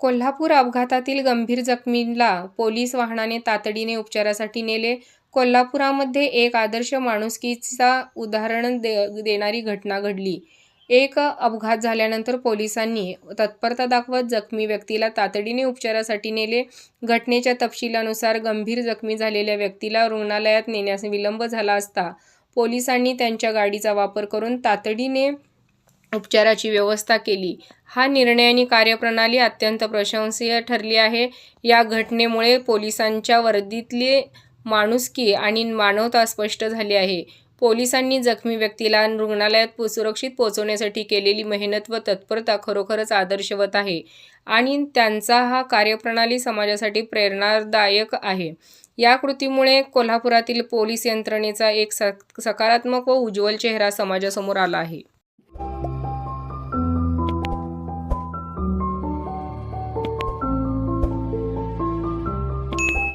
कोल्हापूर अपघातातील गंभीर जखमींना पोलीस वाहनाने तातडीने उपचारासाठी नेले. कोल्हापुरामध्ये एक आदर्श माणुसकीचा उदाहरण दे देणारी घटना घडली. एक अपघात झाल्यानंतर पोलिसांनी तत्परता दाखवत जखमी व्यक्तीला तातडीने उपचारासाठी नेले. घटनेच्या तपशिलानुसार गंभीर जखमी झालेल्या व्यक्तीला रुग्णालयात नेण्यास विलंब झाला असता पोलिसांनी त्यांच्या गाडीचा वापर करून तातडीने उपचाराची व्यवस्था केली. हा निर्णय आणि कार्यप्रणाली अत्यंत प्रशंसनीय ठरली आहे. या घटनेमुळे पोलिसांच्या वर्दीतले माणुसकी आणि मानवता स्पष्ट झाली आहे. पोलिसांनी जखमी व्यक्तीला रुग्णालयात सुरक्षित पोहोचवण्यासाठी केलेली मेहनत व तत्परता खरोखरच आदर्शवत आहे आणि त्यांचा हा कार्यप्रणाली समाजासाठी प्रेरणादायक आहे. या कृतीमुळे कोल्हापुरातील पोलीस यंत्रणेचा एक सक सकारात्मक व उज्ज्वल चेहरा समाजासमोर आला आहे.